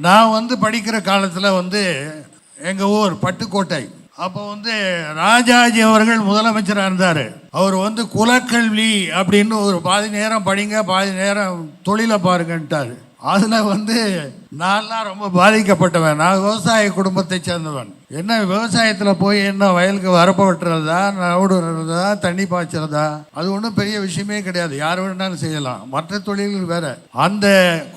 நான் வந்து படிக்கிற காலத்தில் வந்து எங்கள் ஊர் பட்டுக்கோட்டை. அப்போ வந்து ராஜாஜி அவர்கள் முதலமைச்சராக இருந்தார். அவர் வந்து குலக்கல்வி அப்படின்னு ஒரு பாதி நேரம் படிங்க பாதி நேரம் தொழிலை பாருங்கன்ட்டார். அதில் வந்து நான்லாம் ரொம்ப பாதிக்கப்பட்டவன். நான் விவசாய குடும்பத்தை சேர்ந்தவன். என்ன விவசாயத்தில் போய் என்ன வயலுக்கு வரப்பு வெட்டுறதா நவுடு தண்ணி பாய்ச்சறதா? அது ஒன்றும் பெரிய விஷயமே கிடையாது. யார் வேணாலும் செய்யலாம். மற்ற தொழில்கள் வேற. அந்த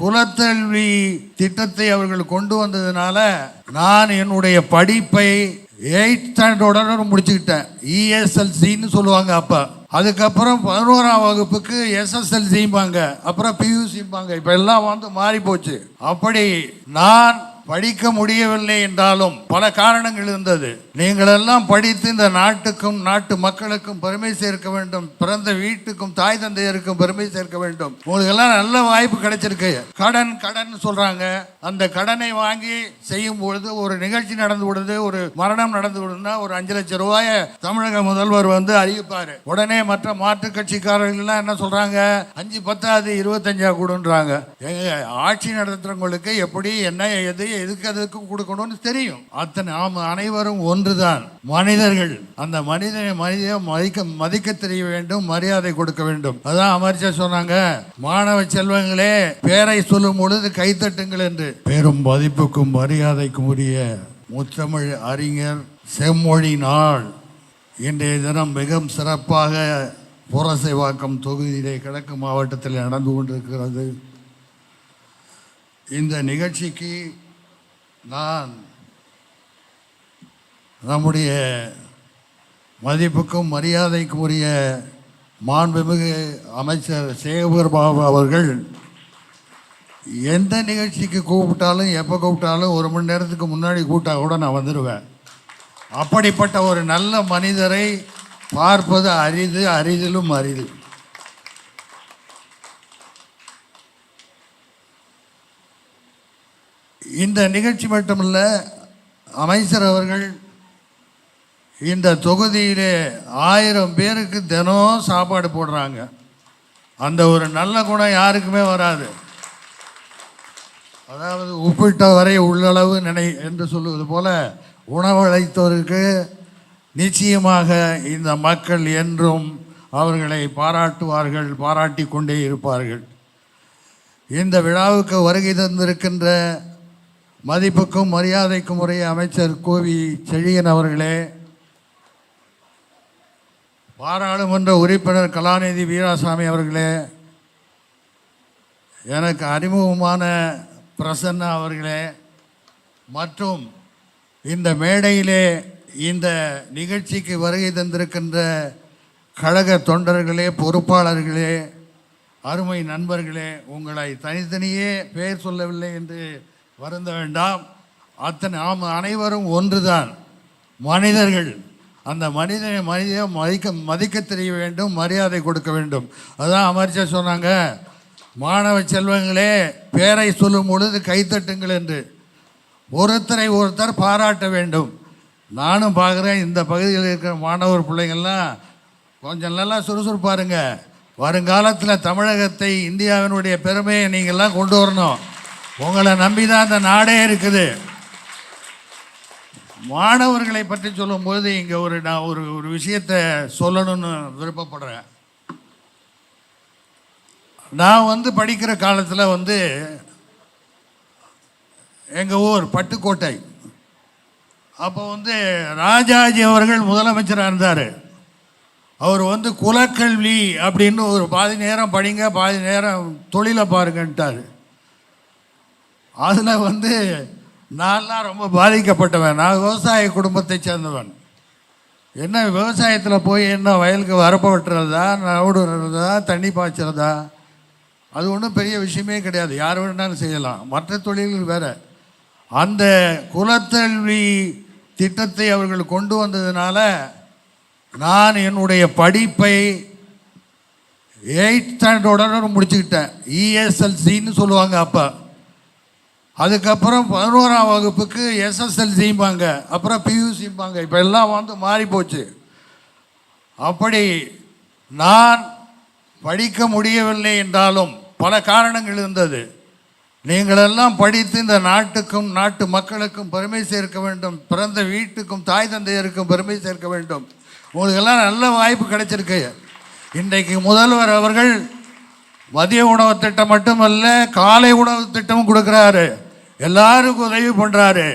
குலத்தல்வி திட்டத்தை அவர்கள் கொண்டு வந்ததுனால நான் என்னுடைய படிப்பை எயிட் ஸ்டாண்டர்டோட முடிச்சுக்கிட்டேன். இஎஸ்எல்சின்னு சொல்லுவாங்க அப்போ. அதுக்கப்புறம் பதினோராம் வகுப்புக்கு எஸ்எஸ்எல்சிம்பாங்க அப்புறம் பியூசிம்பாங்க இப்போ எல்லாம் வந்து மாறி போச்சு அப்படி நான் படிக்க முடியவில்லை என்றாலும் பல காரணங்கள் இருந்தது. நீங்கள் எல்லாம் படித்து இந்த நாட்டுக்கும் நாட்டு மக்களுக்கும் பெருமை சேர்க்க வேண்டும். பிறந்த வீட்டுக்கும் தாய் தந்தையருக்கும் பெருமை சேர்க்க வேண்டும். உங்களுக்கெல்லாம் நல்ல வாய்ப்பு கிடைச்சிருக்கு. கடன் கடன் சொல்றாங்க. அந்த கடனை வாங்கி செய்யும் பொழுது ஒரு நிகழ்ச்சி நடந்து விடுது ஒரு மரணம் நடந்து விடுதுன்னா ஒரு அஞ்சு லட்சம் ரூபாய தமிழக முதல்வர் வந்து அறிவிப்பாரு. உடனே மற்ற மாற்று கட்சிக்காரர்கள்லாம் என்ன சொல்றாங்க? அஞ்சு பத்தாவது இருபத்தஞ்சா கொடுன்றாங்க. ஆட்சி நடத்துறவங்களுக்கு எப்படி என்ன எது எதுக்கு அதுக்கு கொடுக்கணும்னு தெரியும். அத்தனை நாம் அனைவரும் ஒன்றுதான். மனிதர்கள் அந்த மனிதனை மனித மதிக்க மதிக்க தெரிய வேண்டும் மரியாதை கொடுக்க வேண்டும். அதான் அமர்ச்சர் சொன்னாங்க மாணவ செல்வங்களே பேரை சொல்லும் பொழுது கைத்தட்டுங்கள் என்று. பெரும் மதிப்புக்கும் மரியாதைக்கும் உரிய முத்தமிழ் அறிஞர் செம்மொழி நாள். இன்றைய தினம் மிகவும் சிறப்பாக புரசைவாக்கம் தொகுதியிலே கிழக்கு மாவட்டத்தில் நடந்து கொண்டிருக்கிறது. இந்த நிகழ்ச்சிக்கு நான் நம்முடைய மதிப்புக்கும் மரியாதைக்கும் உரிய மாண்புமிகு அமைச்சர் சேகர் பாபு அவர்கள் எந்த நிகழ்ச்சிக்கு கூப்பிட்டாலும் எப்போ கூப்பிட்டாலும் ஒரு மணி நேரத்துக்கு முன்னாடி கூப்பிட்டா கூட நான் வந்துடுவேன் அப்படிப்பட்ட ஒரு நல்ல மனிதரை பார்ப்பது அரிது அரிதிலும் அரிது. இந்த நிகழ்ச்சி மட்டுமல்ல அமைச்சர் அவர்கள் இந்த தொகுதியிலே ஆயிரம் பேருக்கு தினம் சாப்பாடு போடுறாங்க. அந்த ஒரு நல்ல குணம் யாருக்குமே வராது. அதாவது உப்பிட்ட வரை உள்ளளவு நினை என்று சொல்லுவது போல உணவளித்தவருக்கு நிச்சயமாக இந்த மக்கள் என்றும் அவர்களை பாராட்டுவார்கள் பாராட்டி கொண்டே இருப்பார்கள். இந்த விழாவுக்கு வருகை தந்திருக்கின்ற மதிப்புக்கும் மரியாதைக்கும் உரிய அமைச்சர் கோவி செழியன் அவர்களே பாராளுமன்ற உறுப்பினர் கலாநிதி வீராசாமி அவர்களே எனக்கு அறிமுகமான பிரசன்னா அவர்களே மற்றும் இந்த மேடையிலே இந்த நிகழ்ச்சிக்கு வருகை தந்திருக்கின்ற கழக தொண்டர்களே பொறுப்பாளர்களே அருமை நண்பர்களே உங்களை தனித்தனியே பெயர் சொல்லவில்லை என்று வருந்த வேண்டாம். அத்தனை நாம் அனைவரும் ஒன்றுதான். மனிதர்கள் அந்த மனிதனை மனித மதிக்க மதிக்க தெரிய வேண்டும் மரியாதை கொடுக்க வேண்டும். அதான் அமர்ச்சர் சொன்னாங்க மாணவ செல்வங்களே பேரை சொல்லும் பொழுது கைத்தட்டுங்கள் என்று. ஒருத்தரை ஒருத்தர் பாராட்ட வேண்டும். நானும் பார்க்குறேன் இந்த பகுதியில் இருக்கிற மாணவர் பிள்ளைங்கள்லாம் கொஞ்சம் நல்லா சுறுசுறுப்பாருங்க வருங்காலத்தில் தமிழகத்தை இந்தியாவினுடைய பெருமையை நீங்கள்லாம் கொண்டு வரணும். உங்களை நம்பி தான் அந்த நாடே இருக்குது. மாணவர்களை பற்றி சொல்லும்போது இங்கே ஒரு நான் ஒரு ஒரு விஷயத்தை சொல்லணும்னு விருப்பப்படுறேன். நான் வந்து படிக்கிற காலத்தில் வந்து எங்கள் ஊர் பட்டுக்கோட்டை. அப்போ வந்து ராஜாஜி அவர்கள் முதலமைச்சராக இருந்தார். அவர் வந்து குலக்கல்வி அப்படின்னு ஒரு பாதி நேரம் படிங்க பாதி நேரம் தொழிலை பாருங்கன்ட்டார். அதில் வந்து நான்லாம் ரொம்ப பாதிக்கப்பட்டவன். நான் விவசாய குடும்பத்தை சேர்ந்தவன். என்ன விவசாயத்தில் போய் என்ன வயலுக்கு வரப்ப வெட்டுறதா நவுடு தண்ணி பாய்ச்சறதா? அது ஒன்றும் பெரிய விஷயமே கிடையாது. யார் வேணாலும் செய்யலாம். மற்ற தொழில்கள் வேறு. அந்த குலத்தல்வி திட்டத்தை அவர்கள் கொண்டு வந்ததுனால நான் என்னுடைய படிப்பை எயிட் ஸ்டாண்டர்டோட முடிச்சுக்கிட்டேன். இஎஸ்எல்சின்னு சொல்லுவாங்க அப்போ. அதுக்கப்புறம் பதினோராம் வகுப்புக்கு எஸ்எஸ்எல்சிம்பாங்க அப்புறம் பியூசிம்பாங்க இப்போ எல்லாம் வந்து மாறி போச்சு. அப்படி நான் படிக்க முடியவில்லை என்றாலும் பல காரணங்கள் இருந்தது. நீங்களெல்லாம் படித்து இந்த நாட்டுக்கும் நாட்டு மக்களுக்கும் பெருமை சேர்க்க வேண்டும். பிறந்த வீட்டுக்கும் தாய் தந்தையருக்கும் பெருமை சேர்க்க வேண்டும். உங்களுக்கெல்லாம் நல்ல வாய்ப்பு கிடைச்சிருக்கு. இன்றைக்கு முதல்வர் அவர்கள் மதிய உணவு திட்டம் மட்டுமல்ல காலை உணவு திட்டமும் கொடுக்குறாரு. எல்லாருக்கும் உதவி பண்ணுறாரு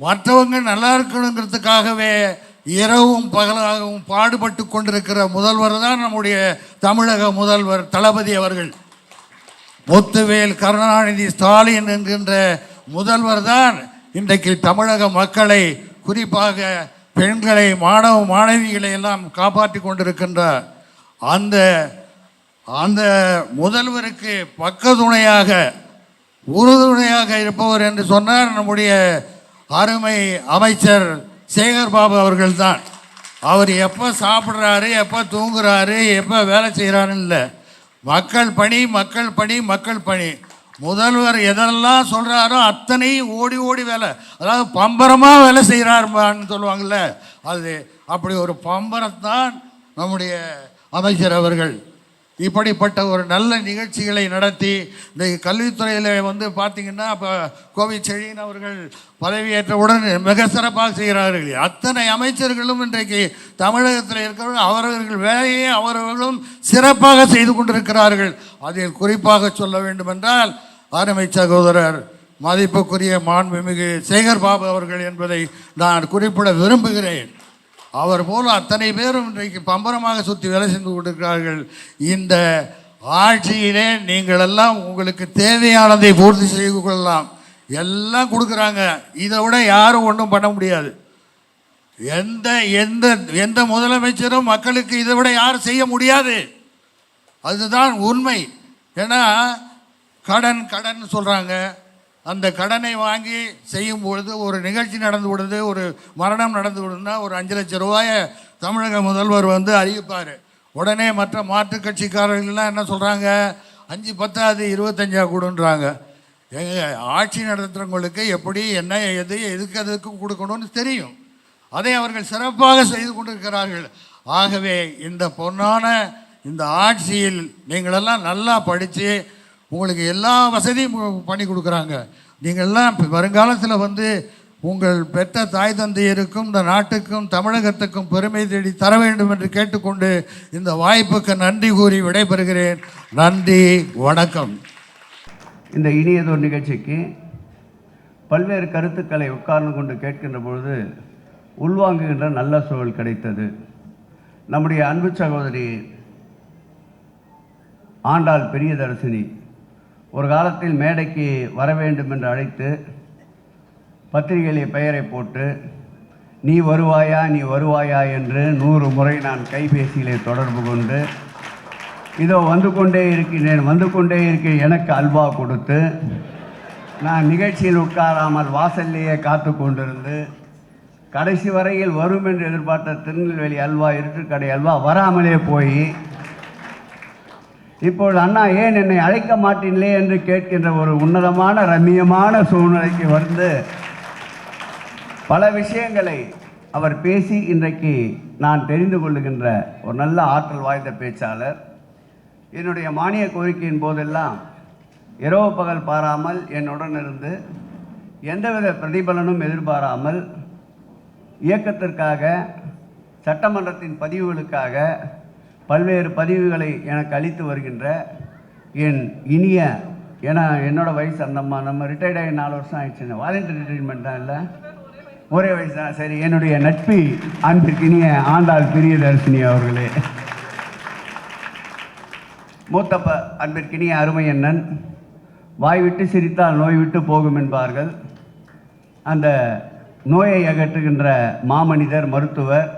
மற்றவங்க நல்லா இருக்கணுங்கிறதுக்காகவே இரவும் பகலாகவும் பாடுபட்டு கொண்டிருக்கிற முதல்வர் தான் நம்முடைய தமிழக முதல்வர் தளபதி அவர்கள். முத்துவேல் கருணாநிதி ஸ்டாலின் என்கின்ற முதல்வர் தான் இன்றைக்கு தமிழக மக்களை குறிப்பாக பெண்களை மாணவ மாணவிகளை எல்லாம் காப்பாற்றி கொண்டிருக்கின்றார். அந்த அந்த முதல்வருக்கு பக்கத்துணையாக உறுதுணையாக இருப்பவர் என்று சொன்னார் நம்முடைய அருமை அமைச்சர் சேகர் பாபு அவர்கள்தான். அவர் எப்போ சாப்பிட்றாரு எப்போ தூங்குறாரு எப்போ வேலை செய்கிறாருன்னு இல்லை. மக்கள் பணி மக்கள் பணி மக்கள் பணி. முதல்வர் எதெல்லாம் சொல்கிறாரோ அத்தனையும் ஓடி ஓடி வேலை. அதாவது பம்பரமாக வேலை செய்கிறாருன்னு சொல்லுவாங்கள்ல அது அப்படி ஒரு பம்பரத்தான் நம்முடைய அமைச்சர் அவர்கள் இப்படிப்பட்ட ஒரு நல்ல நிகழ்ச்சிகளை நடத்தி இந்த கல்வித்துறையில் வந்து பார்த்திங்கன்னா இப்போ கோவை செழியன் அவர்கள் பதவியேற்றவுடன் மிக சிறப்பாக செய்கிறார்கள். அத்தனை அமைச்சர்களும் இன்றைக்கு தமிழகத்தில் இருக்கிறவர்கள் அவரவர்கள் வேலையை அவரவர்களும் சிறப்பாக செய்து கொண்டிருக்கிறார்கள். அதில் குறிப்பாக சொல்ல வேண்டுமென்றால் அருமை சகோதரர் மதிப்புக்குரிய மாண்புமிகு சேகர் பாபு அவர்கள் என்பதை நான் குறிப்பிட விரும்புகிறேன். அவர் போல அத்தனை பேரும் இன்றைக்கு பம்பரமாக சுற்றி வேலை செஞ்சு கொண்டிருக்கிறார்கள். இந்த ஆட்சியிலே நீங்களெல்லாம் உங்களுக்கு தேவையானதை பூர்த்தி செய்து கொள்ளலாம். எல்லாம் கொடுக்குறாங்க. இதை விட யாரும் ஒன்றும் பண்ண முடியாது. எந்த எந்த எந்த முதலமைச்சரும் மக்களுக்கு இதை விட யாரும் செய்ய முடியாது. அதுதான் உண்மை. ஏன்னா கடன் கடன் சொல்கிறாங்க அந்த கடனை வாங்கி செய்யும் பொழுது ஒரு நிகழ்ச்சி நடந்து விடுது ஒரு மரணம் நடந்து விடுதுன்னா ஒரு அஞ்சு லட்சம் ரூபாயை தமிழக முதல்வர் வந்து அறிவிப்பார். உடனே மற்ற மாற்றுக் கட்சிக்காரர்கள்லாம் என்ன சொல்கிறாங்க அஞ்சு பத்தாவது இருபத்தஞ்சா கொடுன்றாங்க. எங்க ஆட்சி நடத்துகிறவங்களுக்கு எப்படி என்ன எது எதுக்கு எதுக்கு கொடுக்கணும்னு தெரியும். அதை அவர்கள் சிறப்பாக செய்து கொண்டிருக்கிறார்கள். ஆகவே இந்த பொன்னான இந்த ஆட்சியில் நீங்களெல்லாம் நல்லா படித்து உங்களுக்கு எல்லா வசதியும் பண்ணி கொடுக்குறாங்க. நீங்கள்லாம் வருங்காலத்தில் வந்து உங்கள் பெற்ற தாய் தந்தையருக்கும் இந்த நாட்டுக்கும் தமிழகத்துக்கும் பெருமை தேடி தர வேண்டும் என்று கேட்டுக்கொண்டு இந்த வாய்ப்புக்கு நன்றி கூறி விடைபெறுகிறேன். நன்றி வணக்கம். இந்த இனியதொரு நிகழ்ச்சிக்கு பல்வேறு கருத்துக்களை உட்கார்ந்து கொண்டு கேட்கின்ற பொழுது உள்வாங்குகின்ற நல்ல சூழல் கிடைத்தது. நம்முடைய அன்பு சகோதரி ஆண்டாள் பெரியதரசினி ஒரு காலத்தில் மேடைக்கு வர வேண்டும் என்று அழைத்து பத்திரிகையிலே பெயரை போட்டு நீ வருவாயா நீ வருவாயா என்று நூறு முறை நான் கைபேசியிலே தொடர்பு கொண்டு இதோ வந்து கொண்டே இருக்கின்றேன் வந்து கொண்டே இருக்கேன் எனக்கு அல்வா கொடுத்து நான் நிகழ்ச்சியில் உட்காராமல் வாசல்லையே காத்து கொண்டிருந்து கடைசி வரையில் வரும் என்று எதிர்பார்த்த திருநெல்வேலி அல்வா இருட்டுக்கடை அல்வா வராமலே போய் இப்பொழுது அண்ணா ஏன் என்னை அழைக்க மாட்டீங்களே என்று கேட்கின்ற ஒரு உன்னதமான ரம்மியமான சூழ்நிலைக்கு வந்து பல விஷயங்களை அவர் பேசி இன்றைக்கு நான் தெரிந்து கொள்ளுகின்ற ஒரு நல்ல ஆற்றல் வாய்ந்த பேச்சாளர். என்னுடைய மானிய கோரிக்கையின் போதெல்லாம் இரவு பகல் பாராமல் என்னுடன் இருந்து எந்தவித பிரதிபலனும் எதிர்பாராமல் இயக்கத்திற்காக சட்டமன்றத்தின் பதிவுகளுக்காக பல்வேறு பதிவுகளை எனக்கு அளித்து வருகின்ற என் இனிய ஏன்னா என்னோடய வயசு அந்தம்மா நம்ம ரிட்டையர்ட் ஆகி நாலு வருஷம் ஆயிடுச்சுங்க வாலண்டியர் ரிட்டைர்மெண்ட் தான் இல்லை. ஒரே வயசு தான். சரி என்னுடைய நட்பி அன்பிற்கினிய ஆண்டாள் பிரியதர்சினி அவர்களே. மூத்தப்ப அன்பிற்கினிய அருமை அண்ணன் வாய் விட்டு சிரித்தால் நோய் விட்டு போகும் என்பார்கள். அந்த நோயை அகற்றுகின்ற மாமனிதர் மருத்துவர்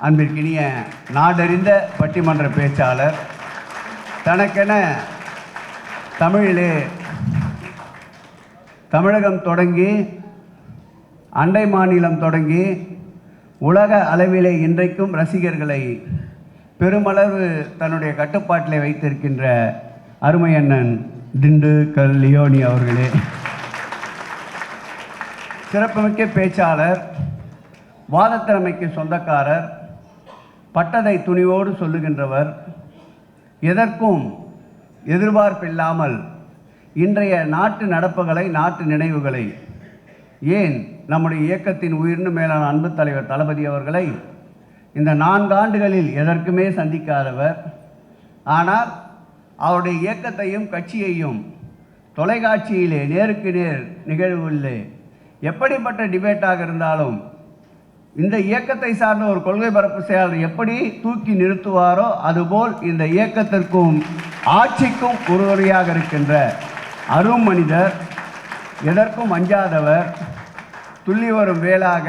அன்பிற்கினிய நாடறிந்த பட்டிமன்ற பேச்சாளர் தனக்கென தமிழிலே தமிழகம் தொடங்கி அண்டை மாநிலம் தொடங்கி உலக அளவிலே இன்றைக்கும் ரசிகர்களை பெருமளவு தன்னுடைய கட்டுப்பாட்டிலே வைத்திருக்கின்ற அருமை அண்ணன் திண்டுக்கல் லியோனி அவர்களே. சிறப்புமிக்க பேச்சாளர் வாதத்திறமைக்கு சொந்தக்காரர் பட்டதை துணிவோடு சொல்லுகின்றவர் எதற்கும் எதிர்பார்ப்பில்லாமல் இன்றைய நாட்டு நடப்புகளை நாட்டு நினைவுகளை ஏன் நம்முடைய இயக்கத்தின் உயிர்ந்து மேலான அன்பு தலைவர் தளபதி அவர்களை இந்த நான்காண்டுகளில் எதற்குமே சந்திக்காதவர். ஆனால் அவருடைய இயக்கத்தையும் கட்சியையும் தொலைக்காட்சியிலே நேருக்கு நேர் நிகழ்வுகளிலே எப்படிப்பட்ட டிபேட்டாக இருந்தாலும் இந்த இயக்கத்தை சார்ந்த ஒரு கொள்கை பரப்பு செயலாளர் எப்படி தூக்கி நிறுத்துவாரோ அதுபோல் இந்த இயக்கத்திற்கும் ஆட்சிக்கும் உறுதுணையாக இருக்கின்ற அரும் மனிதர் எதற்கும் அஞ்சாதவர் துள்ளி வரும் வேளாக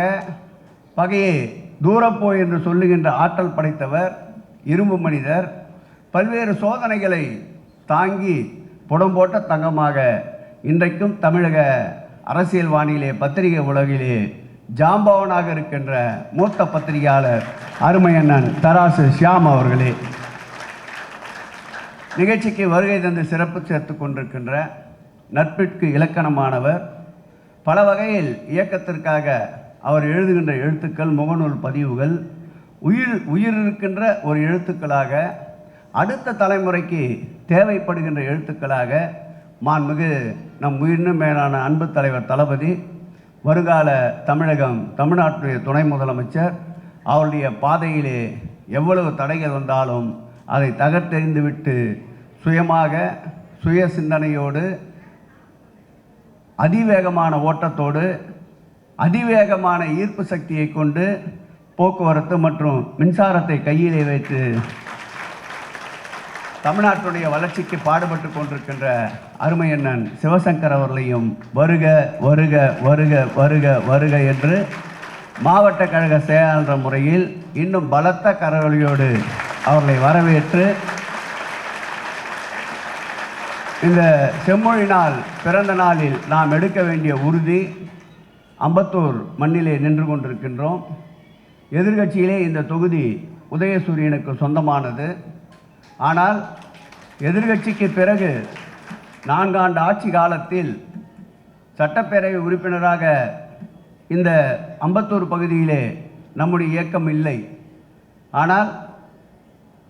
பகையே தூரப்போ என்று சொல்லுகின்ற ஆற்றல் படைத்தவர் இரும்பு மனிதர் பல்வேறு சோதனைகளை தாங்கி புடம்போட்ட தங்கமாக இன்றைக்கும் தமிழக அரசியல் வானிலே பத்திரிகை உலகிலே ஜாம்பவனாக இருக்கின்ற மூத்த பத்திரிகையாளர் அருமையண்ணன் தராசு ஷியாம் அவர்களே. நிகழ்ச்சிக்கு வருகை தந்து சிறப்பு சேர்த்து கொண்டிருக்கின்ற நட்பிற்கு இலக்கணமானவர். பல வகையில் இயக்கத்திற்காக அவர் எழுதுகின்ற எழுத்துக்கள் முகநூல் பதிவுகள் உயிர் உயிர் இருக்கின்ற ஒரு எழுத்துக்களாக அடுத்த தலைமுறைக்கு தேவைப்படுகின்ற எழுத்துக்களாக மாண்புமிகு நம் உயிரினு மேலான அன்பு தலைவர் தளபதி வருங்கால தமிழகம் தமிழ்நாட்டுடைய துணை முதலமைச்சர் அவருடைய பாதையிலே எவ்வளவு தடைகள் வந்தாலும் அதை தகர்த்தெறிந்துவிட்டு சுயமாக சுய சிந்தனையோடு அதிவேகமான ஓட்டத்தோடு அதிவேகமான ஈர்ப்பு சக்தியை கொண்டு போக்குவரத்து மற்றும் மின்சாரத்தை கையிலே வைத்து தமிழ்நாட்டுடைய வளர்ச்சிக்கு பாடுபட்டு கொண்டிருக்கின்ற அருமையண்ணன் சிவசங்கர் அவர்களையும் வருக வருக வருக வருக வருக என்று மாவட்ட கழக செயலாளர் முறையில் இன்னும் பலத்த கரவொலியோடு அவர்களை வரவேற்று இந்த செம்மொழி நாள் பிறந்த நாளில் நாம் எடுக்க வேண்டிய உறுதி அம்பத்தூர் மண்ணிலே நின்று கொண்டிருக்கின்றோம். எதிர்கட்சியிலே இந்த தொகுதி உதயசூரியனுக்கு சொந்தமானது. ஆனால் எதிர்கட்சிக்கு பிறகு நான்காண்டு ஆட்சி காலத்தில் சட்டப்பேரவை உறுப்பினராக இந்த அம்பத்தூர் பகுதியிலே நம்முடைய இயக்கம் இல்லை. ஆனால்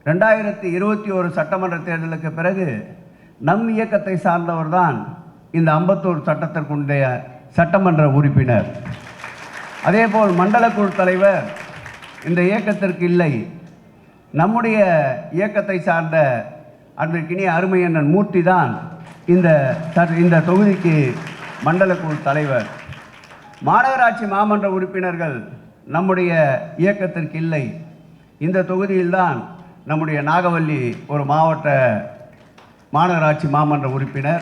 ரெண்டாயிரத்தி இருபத்தி ஒரு சட்டமன்ற தேர்தலுக்கு பிறகு நம் இயக்கத்தை சார்ந்தவர் தான் இந்த அம்பத்தூர் சட்டத்திற்குடைய சட்டமன்ற உறுப்பினர். அதேபோல் மண்டலக்குழு தலைவர் இந்த இயக்கத்திற்கு இல்லை. நம்முடைய இயக்கத்தை சார்ந்த அன்றைக்கினிய அருமையண்ணன் மூர்த்தி தான் இந்த த- இந்த தொகுதிக்கு மண்டலக்குழு தலைவர். மாநகராட்சி மாமன்ற உறுப்பினர்கள் நம்முடைய இயக்கத்திற்கு இல்லை. இந்த தொகுதியில்தான் நம்முடைய நாகவல்லி ஒரு மாவட்ட மாநகராட்சி மாமன்ற உறுப்பினர்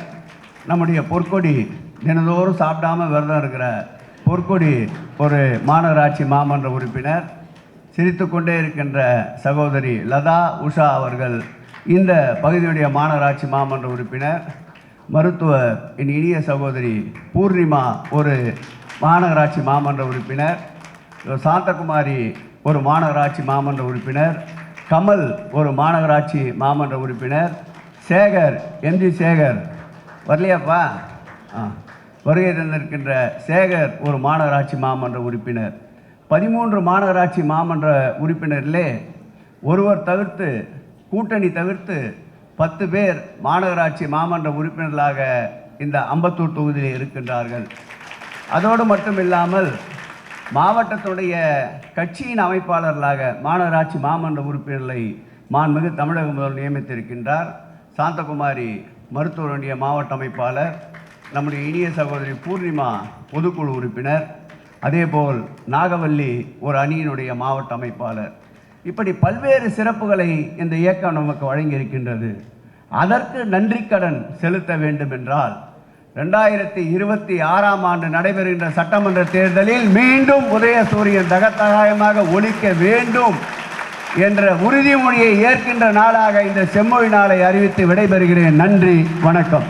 நம்முடைய பொற்கொடி தினந்தோறும் சாப்பிடாம விரதம் இருக்கிற பொற்கொடி ஒரு மாநகராட்சி மாமன்ற உறுப்பினர் சிரித்து கொண்டே இருக்கின்ற சகோதரி லதா உஷா அவர்கள் இந்த பகுதியுடைய மாநகராட்சி மாமன்ற உறுப்பினர் மருத்துவ என் இனிய சகோதரி பூர்ணிமா ஒரு மாநகராட்சி மாமன்ற உறுப்பினர் சாந்தகுமாரி ஒரு மாநகராட்சி மாமன்ற உறுப்பினர் கமல் ஒரு மாநகராட்சி மாமன்ற உறுப்பினர் சேகர் எம்ஜி சேகர் வரலையாப்பா? ஆ வருகை தந்திருக்கின்ற சேகர் ஒரு மாநகராட்சி மாமன்ற உறுப்பினர். பதிமூன்று மாநகராட்சி மாமன்ற உறுப்பினரிலே ஒருவர் தவிர்த்து கூட்டணி தவிர்த்து பத்து பேர் மாநகராட்சி மாமன்ற உறுப்பினர்களாக இந்த அம்பத்தூர் தொகுதியில் இருக்கின்றார்கள். அதோடு மட்டும் இல்லாமல் மாவட்டத்துடைய கட்சியின் அமைப்பாளர்களாக மாநகராட்சி மாமன்ற உறுப்பினர்களை மாண்புமிகு தமிழக முதல் நியமித்திருக்கின்றார். சாந்தகுமாரி மருத்துவருடைய மாவட்ட அமைப்பாளர் நம்முடைய இனிய சகோதரி பூர்ணிமா பொதுக்குழு உறுப்பினர் அதேபோல் நாகவல்லி ஒரு அணியினுடைய மாவட்ட அமைப்பாளர். இப்படி பல்வேறு சிறப்புகளை இந்த இயக்கம் நமக்கு வழங்கியிருக்கின்றது. அதற்கு நன்றிக்கடன் செலுத்த வேண்டும் என்றால் ரெண்டாயிரத்தி இருபத்தி ஆறாம் ஆண்டு நடைபெறுகின்ற சட்டமன்ற தேர்தலில் மீண்டும் உதயசூரியன் தகத்தகாயமாக ஒழிக்க வேண்டும் என்ற உறுதிமொழியை ஏற்கின்ற நாளாக இந்த செம்மொழி நாளை அறிவித்து விடைபெறுகிறேன். நன்றி வணக்கம்.